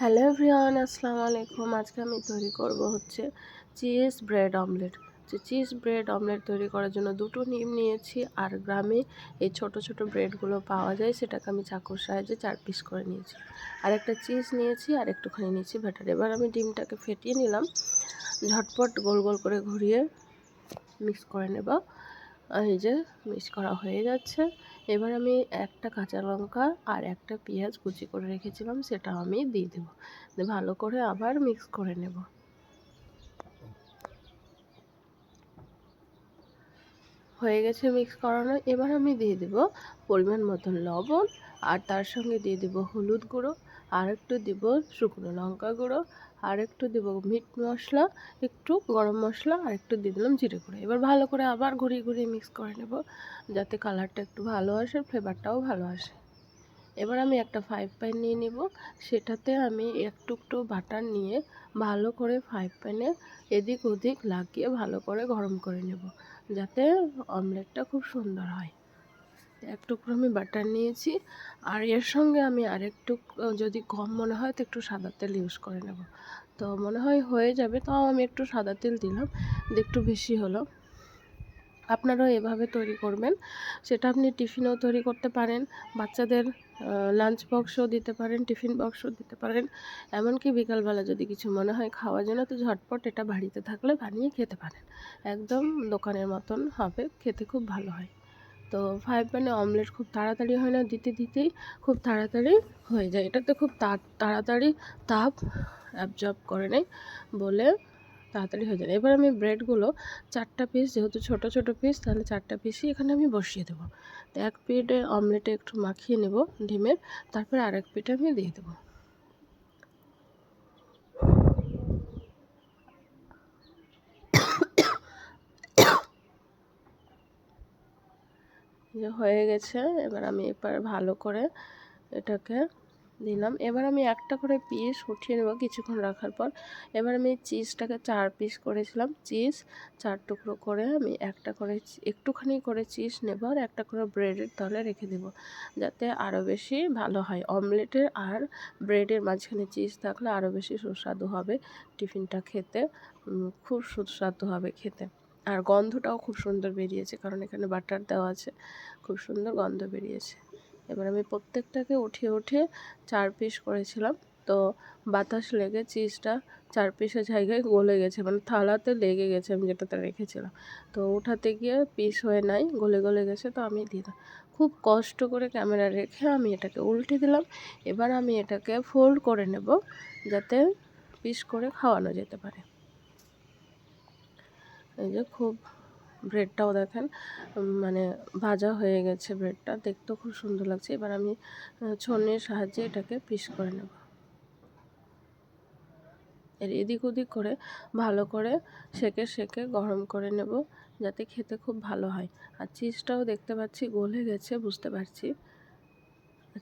Hello everyone, আসসালামু আলাইকুম। আজকে আমি তৈরি করব হচ্ছে চিজ ব্রেড অমলেট। যে চিজ ব্রেড অমলেট তৈরি করার জন্য দুটো নিম নিয়েছি আর গ্রামে এই ছোট ছোট ব্রেডগুলো পাওয়া যায়, সেটাকে আমি চাকুর সাহায্যে চার পিস করে নিয়েছি। আর একটা চিজ নিয়েছি আর একটুখানি নিয়েছি ব্যাটার। এবার আমি ডিমটাকে ফেটিয়ে নিলাম। ঝটপট গোল গোল করে ঘুরিয়ে মিক্স করে নেব। এই যে মিক্স করা হয়ে যাচ্ছে। এবার আমি একটা কাঁচা লঙ্কা আর একটা পেঁয়াজ কুচি করে রেখেছিলাম, সেটা আমি দিয়ে দেবো। ভালো করে আবার মিক্স করে নেব। হয়ে গেছে মিক্স করানো। এবার আমি দিয়ে দেব পরিমাণ মতন লবণ আর তার সঙ্গে দিয়ে দেব হলুদ গুঁড়ো। আর একটু দেব শুকনো লঙ্কা গুঁড়ো আর একটু দেবো মিট মশলা, একটু গরম মশলা আর একটু দিয়ে দিলাম জিরে গুঁড়ো। এবার ভালো করে আবার ঘুরিয়ে ঘুরিয়ে মিক্স করে নেব, যাতে কালারটা একটু ভালো আসে ফ্লেভারটাও ভালো আসে। এবার আমি একটা ফাইভ প্যান নিয়ে নেব, সেটাতে আমি একটু একটু বাটার নিয়ে ভালো করে ফাইভ প্যানে এদিক ওদিক লাগিয়ে ভালো করে গরম করে নেব, যাতে অমলেটটা খুব সুন্দর হয়। এক টুকরো আমি বাটার নিয়েছি, আর এর সঙ্গে আমি আরেকটু যদি কম মনে হয় তো একটু সাদা তেল ইউজ করে নেব। তো মনে হয় হয়ে যাবে তাও আমি একটু সাদা তেল দিলাম একটু বেশি হলো। আপনারাও এভাবে তৈরি করবেন, সেটা আপনি টিফিনেও তৈরি করতে পারেন, বাচ্চাদের লাঞ্চ বক্সও দিতে পারেন, টিফিন বক্সও দিতে পারেন, এমনকি বিকালবেলা যদি কিছু মনে হয় খাওয়ার জন্য তো ঝটপট এটা বাড়িতে থাকলে বানিয়ে খেতে পারেন। একদম দোকানের মতন হবে, খেতে খুব ভালো হয়। তো ফ্রাই প্যানে অমলেট খুব তাড়াতাড়ি হয় না, দিতে দিতেই খুব তাড়াতাড়ি হয়ে যায়। এটাতে খুব তাড়াতাড়ি তাপ অ্যাবজর্ব করে নেয় বলে তাড়াতাড়ি হয়ে যায়। এবার আমি ব্রেডগুলো চারটা পিস যেহেতু ছোট ছোট পিস তাহলে চারটা পিসই এখানে আমি বসিয়ে দেবো। তো এক পিঠে অমলেটে একটু মাখিয়ে নেব, ডিমের, তারপরে আরেক পিঠে আমি দিয়ে দেবো। যে হয়ে গেছে, এবার আমি এবার ভালো করে এটাকে দিলাম। এবার আমি একটা করে পিস উঠিয়ে নেব কিছুক্ষণ রাখার পর। এবার আমি চিজটাকে চার পিস করেছিলাম। চিজ চার টুকরো করে আমি একটা করে একটুখানি করে চিজ নেব আর একটা করে ব্রেডের তলে রেখে দেব, যাতে আরও বেশি ভালো হয়। অমলেটের আর ব্রেডের মাঝখানে চিজ থাকলে আরও বেশি সুস্বাদু হবে টিফিনটা খেতে। খুব সুস্বাদু হবে খেতে। আর গন্ধটাও খুব সুন্দর বেরিয়েছে, কারণ এখানে বাটার দেওয়া আছে। খুব সুন্দর গন্ধ বেরিয়েছে। এবার আমি প্রত্যেকটাকে উঠিয়ে উঠিয়ে চার পিস করেছিলাম। তো বাতাস লেগে চিজটা চার পিসের জায়গায় গলে গেছে মানে থালাতে লেগে গেছে আমি যেটাতে রেখেছিলাম। তো উঠাতে গিয়ে পিস হয়ে নাই, গলে গলে গেছে, তো আমি দিলাম। খুব কষ্ট করে ক্যামেরা রেখে আমি এটাকে উল্টে দিলাম। এবার আমি এটাকে ফোল্ড করে নেব, যাতে পিস করে খাওয়ানো যেতে পারে। এই যে খুব ব্রেডটাও দেখেন মানে ভাজা হয়ে গেছে ব্রেডটা দেখতেও খুব সুন্দর লাগছে। এবার আমি ছন্নের সাহায্যে এটাকে পিস করে নেব। এর এদিক ওদিক করে ভালো করে সেকে সেকে গরম করে নেব, যাতে খেতে খুব ভালো হয়। আর চিজটাও দেখতে পাচ্ছি গলে গেছে, বুঝতে পারছি।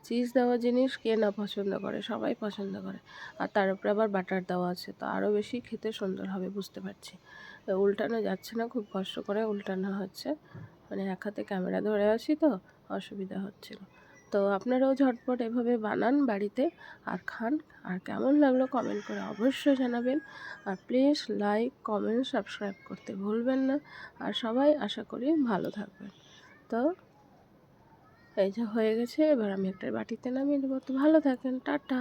চিজ দেওয়া জিনিস কে না পছন্দ করে? সবাই পছন্দ করে। আর তার উপরে আবার বাটার দেওয়া আছে। তো আরও বেশি খেতে সুন্দর হবে, বুঝতে পারছি। তো উল্টানো যাচ্ছে না, খুব কষ্ট করে উল্টানো হচ্ছে। মানে এক হাতে ক্যামেরা ধরে আছি তো, অসুবিধা হচ্ছিল তো আপনারাও ঝটপট এভাবে বানান বাড়িতে আর খান। আর কেমন লাগল কমেন্ট করে অবশ্যই জানাবেন। আর প্লিজ লাইক কমেন্ট সাবস্ক্রাইব করতে ভুলবেন না। আর সবাই আশা করি ভালো থাকবেন। তো এই যে হয়ে গেছে এবার আমি একটা বাটিতে নামিয়ে দেবো তো ভালো থাকেন টাটা।